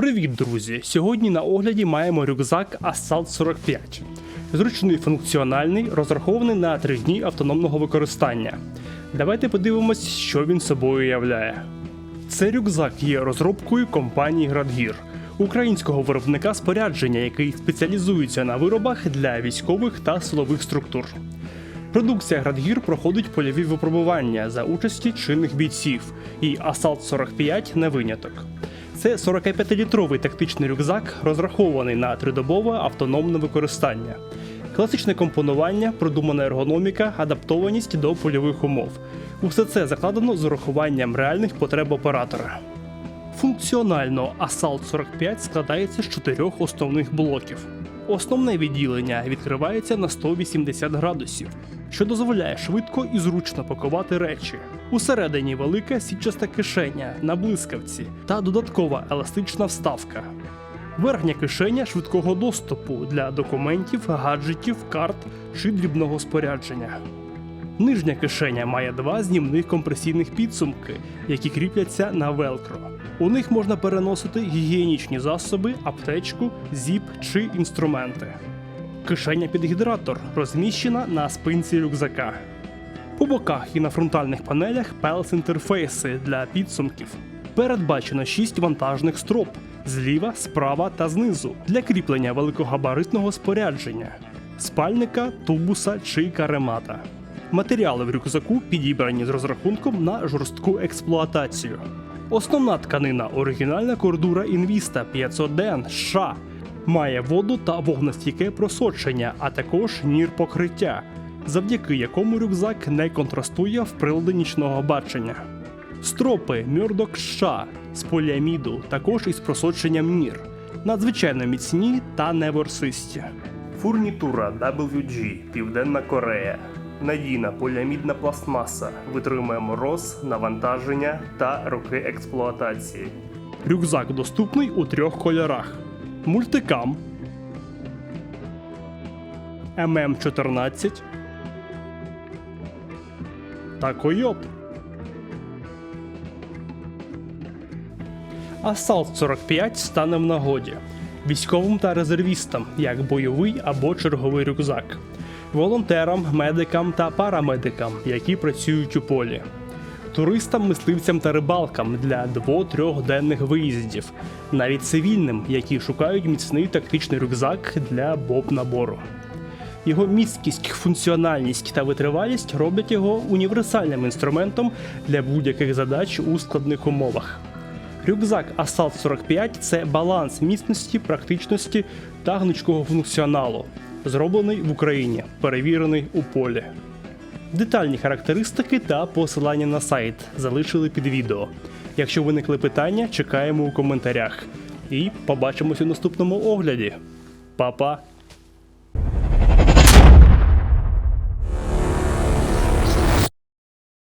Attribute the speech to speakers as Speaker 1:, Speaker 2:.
Speaker 1: Привіт, друзі! Сьогодні на огляді маємо рюкзак Assault 45. Зручний функціональний, розрахований на 3 дні автономного використання. Давайте подивимось, що він собою являє. Цей рюкзак є розробкою компанії Градгір, українського виробника спорядження, який спеціалізується на виробах для військових та силових структур. Продукція Градгір проходить польові випробування за участі чинних бійців, і Assault 45 не виняток. Це 45-літровий тактичний рюкзак, розрахований на тридобове автономне використання. Класичне компонування, продумана ергономіка, адаптованість до польових умов. Усе це закладено з урахуванням реальних потреб оператора. Функціонально Assault 45 складається з чотирьох основних блоків. Основне відділення відкривається на 180 градусів, що дозволяє швидко і зручно пакувати речі. Усередині велика сітчаста кишеня на блискавці та додаткова еластична вставка. Верхня кишеня швидкого доступу для документів, гаджетів, карт чи дрібного спорядження. Нижня кишеня має два знімних компресійних підсумки, які кріпляться на велкро. У них можна переносити гігієнічні засоби, аптечку, зіп чи інструменти. Кишеня під гідратор розміщена на спинці рюкзака. По боках і на фронтальних панелях пелс інтерфейси для підсумків. Передбачено 6 вантажних строп зліва, справа та знизу для кріплення великогабаритного спорядження, спальника, тубуса чи каремата. Матеріали в рюкзаку підібрані з розрахунком на жорстку експлуатацію. Основна тканина оригінальна кордура Invista 500DN США. Має воду та вогнестійке просочення, а також нір покриття, завдяки якому рюкзак не контрастує в приладі нічного бачення. Стропи Murdoch США з поліаміду, також із просоченням нір, надзвичайно міцні та неворсисті. Фурнітура WG Південна Корея. Надійна поліамідна пластмаса витримує мороз, навантаження та роки експлуатації. Рюкзак доступний у трьох кольорах: мультикам, ММ14. Та Койот. Assault 45 стане в нагоді. Військовим та резервістам, як бойовий або черговий рюкзак, волонтерам, медикам та парамедикам, які працюють у полі, туристам, мисливцям та рибалкам для 2-3 денних виїздів, навіть цивільним, які шукають міцний тактичний рюкзак для боб-набору. Його місткість, функціональність та витривалість роблять його універсальним інструментом для будь-яких задач у складних умовах. Рюкзак Assault 45 це баланс міцності, практичності та гнучкого функціоналу, зроблений в Україні, перевірений у полі. Детальні характеристики та посилання на сайт залишили під відео. Якщо виникли питання, чекаємо у коментарях. І побачимось у наступному огляді. Па-па!